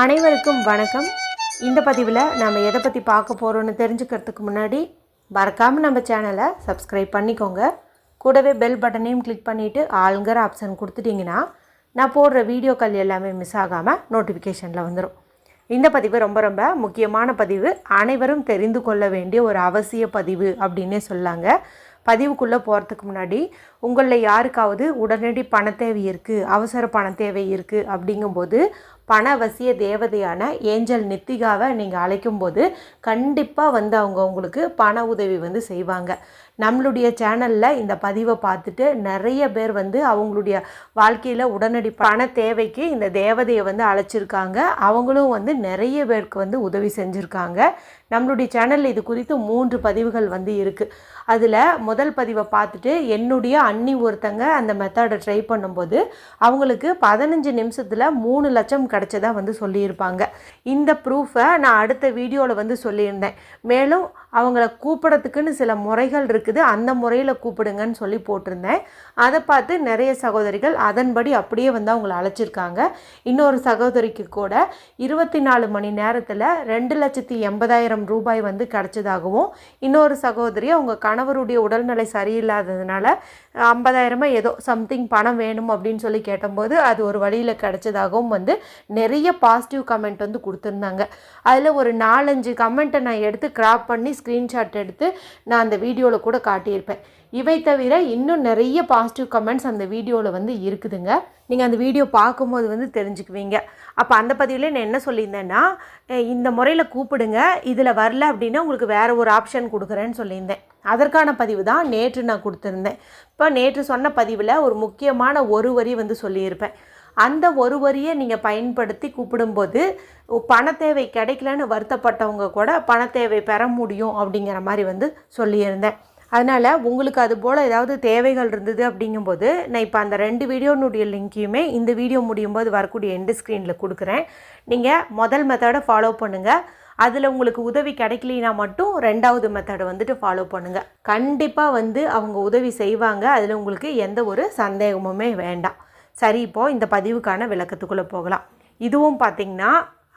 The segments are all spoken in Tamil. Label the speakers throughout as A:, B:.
A: அனைவருக்கும் வணக்கம். இந்த பதிவில் நம்ம எதை பற்றி பார்க்க போகிறோன்னு தெரிஞ்சுக்கிறதுக்கு முன்னாடி மறக்காமல் நம்ம சேனலை சப்ஸ்கிரைப் பண்ணிக்கோங்க. கூடவே பெல் பட்டனையும் கிளிக் பண்ணிவிட்டு ஆளுங்கிற ஆப்ஷன் கொடுத்துட்டிங்கன்னா நான் போடுற வீடியோக்கள் எல்லாமே மிஸ் ஆகாமல் நோட்டிஃபிகேஷனில் வந்துடும் இந்த பதிவு ரொம்ப ரொம்ப முக்கியமான பதிவு. அனைவரும் தெரிந்து கொள்ள வேண்டிய ஒரு அவசிய பதிவு அப்படின்னே சொல்லாங்க. பதிவுக்குள்ளே போகிறதுக்கு முன்னாடி உங்களில் யாருக்காவது உடனடி பண தேவை இருக்குது அவசர பண தேவை இருக்குது அப்படிங்கும்போது பணவசிய தேவதையான ஏஞ்சல் நித்திகாவை நீங்கள் அழைக்கும்போது கண்டிப்பாக வந்து அவங்க உங்களுக்கு பண உதவி வந்து செய்வாங்க. நம்மளுடைய சேனலில் இந்த பதிவை பார்த்துட்டு நிறைய பேர் வந்து அவங்களுடைய வாழ்க்கையில் உடனடி பண தேவைக்கு இந்த தேவதையை வந்து அழைச்சிருக்காங்க. அவங்களும் வந்து நிறைய பேருக்கு வந்து உதவி செஞ்சுருக்காங்க. நம்மளுடைய சேனலில் இது குறித்து மூன்று பதிவுகள் வந்து இருக்குது அதில் முதல் பதிவை பார்த்துட்டு என்னுடைய அண்ணி ஒருத்தங்க அந்த மெத்தடை ட்ரை பண்ணும்போது அவங்களுக்கு பதினஞ்சு நிமிஷத்தில் மூணு லட்சம் கிடச்சதாக வந்து சொல்லியிருப்பாங்க. இந்த ப்ரூஃபை நான் அடுத்த வீடியோவில் வந்து சொல்லியிருந்தேன். மேலும் அவங்கள கூப்பிடத்துக்குன்னு சில முறைகள் இருக்குது. அந்த முறையில் கூப்பிடுங்கன்னு சொல்லி போட்டிருந்தேன். அதை பார்த்து நிறைய சகோதரிகள் அதன்படி அப்படியே வந்து அவங்கள அழைச்சிருக்காங்க. இன்னொரு சகோதரிக்கு கூட இருபத்தி நாலு மணி நேரத்தில் ரெண்டு லட்சத்தி எண்பதாயிரம் ரூபாய் வந்து கிடச்சதாகவும் இன்னொரு சகோதரி அவங்க கணவருடைய உடல்நிலை சரியில்லாததுனால ஐம்பதாயிரமா ஏதோ சம்திங் பணம் வேணும் அப்படின்னு சொல்லி கேட்டபோது அது ஒரு வழியில் கிடச்சதாகவும் வந்து நிறைய பாசிட்டிவ் கமெண்ட் வந்து கொடுத்துருந்தாங்க. அதில் ஒரு நாலஞ்சு கமெண்ட்டை நான் எடுத்து கிராப் பண்ணி ஸ்க்ரீன்ஷாட் எடுத்து நான் அந்த வீடியோவில் கூட காட்டியிருப்பேன். இவை தவிர இன்னும் நிறைய பாசிட்டிவ் கமெண்ட்ஸ் அந்த வீடியோவில் வந்து இருக்குதுங்க. நீங்கள் அந்த வீடியோ பார்க்கும்போது வந்து தெரிஞ்சுக்குவீங்க. அப்போ அந்த பதிவில் நான் என்ன சொல்லியிருந்தேன்னா இந்த முறையில் கூப்பிடுங்க. இதில் வரல அப்படின்னா உங்களுக்கு வேறு ஒரு ஆப்ஷன் கொடுக்குறேன்னு சொல்லியிருந்தேன். அதற்கான பதிவு தான் நேற்று நான் கொடுத்துருந்தேன். இப்போ நேற்று சொன்ன பதிவில் ஒரு முக்கியமான ஒரு வரி வந்து சொல்லியிருப்பேன். அந்த ஒரு வரியை நீங்கள் பயன்படுத்தி கூப்பிடும்போது பண தேவை கிடைக்கலன்னு வருத்தப்பட்டவங்க கூட பண தேவை பெற முடியும் அப்படிங்கிற மாதிரி வந்து சொல்லியிருந்தேன். அதனால் உங்களுக்கு அது போல் ஏதாவது தேவைகள் இருந்தது அப்படிங்கும்போது நான் இப்போ அந்த ரெண்டு வீடியோனுடைய லிங்க்கையுமே இந்த வீடியோ முடியும் போது வரக்கூடிய எண்டு ஸ்க்ரீனில் கொடுக்குறேன். நீங்கள் முதல் மெத்தடை ஃபாலோ பண்ணுங்கள் அதில் உங்களுக்கு உதவி கிடைக்கலினா மட்டும் ரெண்டாவது மெத்தடை வந்துட்டு ஃபாலோ பண்ணுங்கள் கண்டிப்பாக வந்து அவங்க உதவி செய்வாங்க. அதில் உங்களுக்கு எந்த ஒரு சந்தேகமுமே வேண்டாம். சரி இப்போது இந்த பதிவுக்கான விளக்கத்துக்குள்ளே போகலாம். இதுவும் பார்த்திங்கன்னா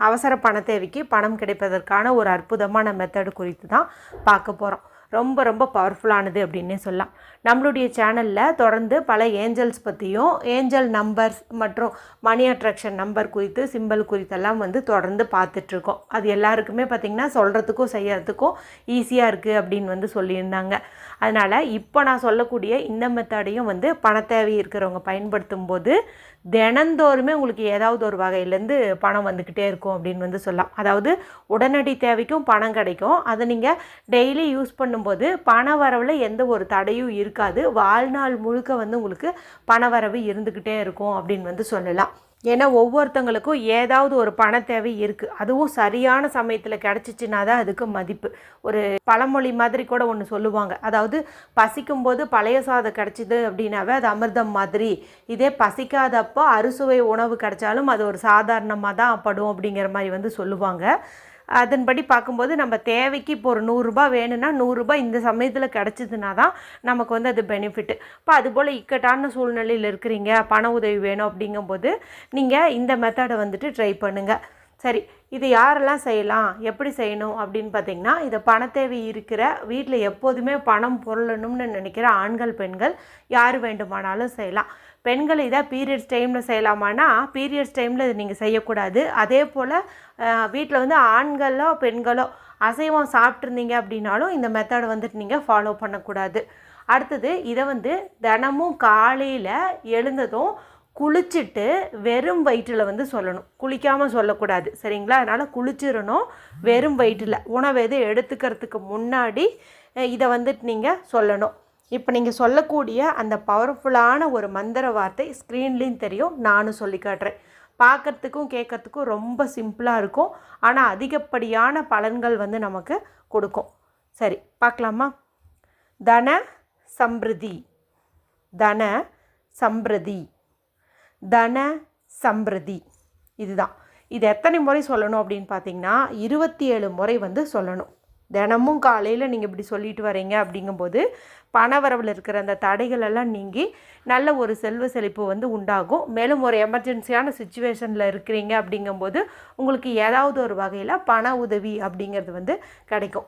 A: அவசர பண தேவைக்கு பணம் கிடைப்பதற்கான ஒரு அற்புதமான மெத்தடு குறித்து தான் பார்க்க போகிறோம் ரொம்ப ரொம்ப பவர்ஃபுல்லானது அப்படின்னே சொல்லலாம். நம்மளுடைய சேனலில் தொடர்ந்து பல ஏஞ்சல்ஸ் பற்றியும் ஏஞ்சல் நம்பர்ஸ் மற்றும் மணி அட்ராக்ஷன் நம்பர் குறித்து சிம்பிள் குறித்தெல்லாம் வந்து தொடர்ந்து பார்த்துட்ருக்கோம். அது எல்லாருக்குமே பார்த்திங்கன்னா சொல்கிறதுக்கும் செய்யறதுக்கும் ஈஸியாக இருக்குது அப்படின்னு வந்து சொல்லியிருந்தாங்க. அதனால் இப்போ நான் சொல்லக்கூடிய இந்த மெத்தடையும் வந்து பண தேவை இருக்கிறவங்க பயன்படுத்தும் போது தினந்தோறுமே உங்களுக்கு ஏதாவது ஒரு வகையிலேருந்து பணம் வந்துக்கிட்டே இருக்கும் அப்படின்னு வந்து சொல்லலாம். அதாவது உடனடி தேவைக்கும் பணம் கிடைக்கும். அதை நீங்கள் டெய்லி யூஸ் பண்ணும் பண்ணும்போது பண வரவில் எந்த ஒரு தடையும் இருக்காது. வாழ்நாள் முழுக்க வந்து உங்களுக்கு பண வரவு இருந்துக்கிட்டே இருக்கும் அப்படின்னு வந்து சொல்லலாம். ஏன்னா ஒவ்வொருத்தங்களுக்கும் ஏதாவது ஒரு பண தேவை இருக்குது அதுவும் சரியான சமயத்தில் கிடச்சிச்சின்னா தான் அதுக்கு மதிப்பு. ஒரு பழமொழி மாதிரி கூட ஒன்று சொல்லுவாங்க. அதாவது பசிக்கும்போது பழைய சாதம் கிடச்சிது அப்படின்னாவே அது அமிர்தம் மாதிரி. இதே பசிக்காதப்போ அறுசுவை உணவு கிடைச்சாலும் அது ஒரு சாதாரணமாக தான் படும் அப்படிங்கிற மாதிரி வந்து சொல்லுவாங்க. அதன்படி பார்க்கும்போது நம்ம தேவைக்கு இப்போ ஒரு நூறுரூபா வேணும்னா நூறுரூபா இந்த சமயத்தில் கிடச்சிதுன்னா தான் நமக்கு வந்து அது பெனிஃபிட்டு இப்போ அதுபோல் இக்கட்டான சூழ்நிலையில் இருக்கிறீங்க பண உதவி வேணும் அப்படிங்கும்போது நீங்கள் இந்த மெத்தடை வந்துட்டு ட்ரை பண்ணுங்கள் சரி இது யாரெல்லாம் செய்யலாம்? எப்படி செய்யணும்? அப்படின்னு பார்த்தீங்கன்னா இதை பண தேவை இருக்கிற வீட்டில் எப்போதுமே பணம் பொருளணும்னு நினைக்கிற ஆண்கள் பெண்கள் யார் வேண்டுமானாலும் செய்யலாம். பெண்கள் இதை பீரியட்ஸ் டைமில் செய்யலாமான்னா பீரியட்ஸ் டைமில் இது நீங்கள் செய்யக்கூடாது. அதே போல் வீட்டில் வந்து ஆண்களோ பெண்களோ அசைவம் சாப்பிட்ருந்தீங்க அப்படின்னாலும் இந்த மெத்தடை வந்துட்டு நீங்கள் ஃபாலோ பண்ணக்கூடாது. அடுத்தது இதை வந்து தினமும் காலையில் எழுந்ததும் குளிச்சுட்டு வெறும் வயிற்றில் வந்து சொல்லணும். குளிக்காமல் சொல்லக்கூடாது. சரிங்களா? அதனால் குளிச்சிடணும் வெறும் வயிற்றில். உணவு எது எடுத்துக்கிறதுக்கு முன்னாடி இதை வந்துட்டு நீங்கள் சொல்லணும். இப்போ நீங்கள் சொல்லக்கூடிய அந்த பவர்ஃபுல்லான ஒரு மந்திர வார்த்தை ஸ்க்ரீன்லேயும் தெரியும். நானும் சொல்லி காட்டுறேன். பார்க்கறதுக்கும் கேட்கறதுக்கும் ரொம்ப சிம்பிளாக இருக்கும். ஆனால் அதிகப்படியான பலன்கள் வந்து நமக்கு கொடுக்கும். சரி பார்க்கலாமா தன சம்பிருதி தன சம்பிரதி தன சம்பிரதி இதுதான். இது எத்தனை முறை சொல்லணும் அப்படின்னு பார்த்தீங்கன்னா இருபத்தி ஏழு முறை வந்து சொல்லணும். தினமும் காலையில் நீங்கள் இப்படி சொல்லிட்டு வரீங்க அப்படிங்கும்போது பணவரவில் இருக்கிற அந்த தடைகளெல்லாம் நீங்கி நல்ல ஒரு செல்வ செழிப்பு வந்து உண்டாகும். மேலும் ஒரு எமர்ஜென்சியான சுச்சுவேஷனில் இருக்கிறீங்க அப்படிங்கும்போது உங்களுக்கு ஏதாவது ஒரு வகையில் பண உதவி அப்படிங்கிறது வந்து கிடைக்கும்.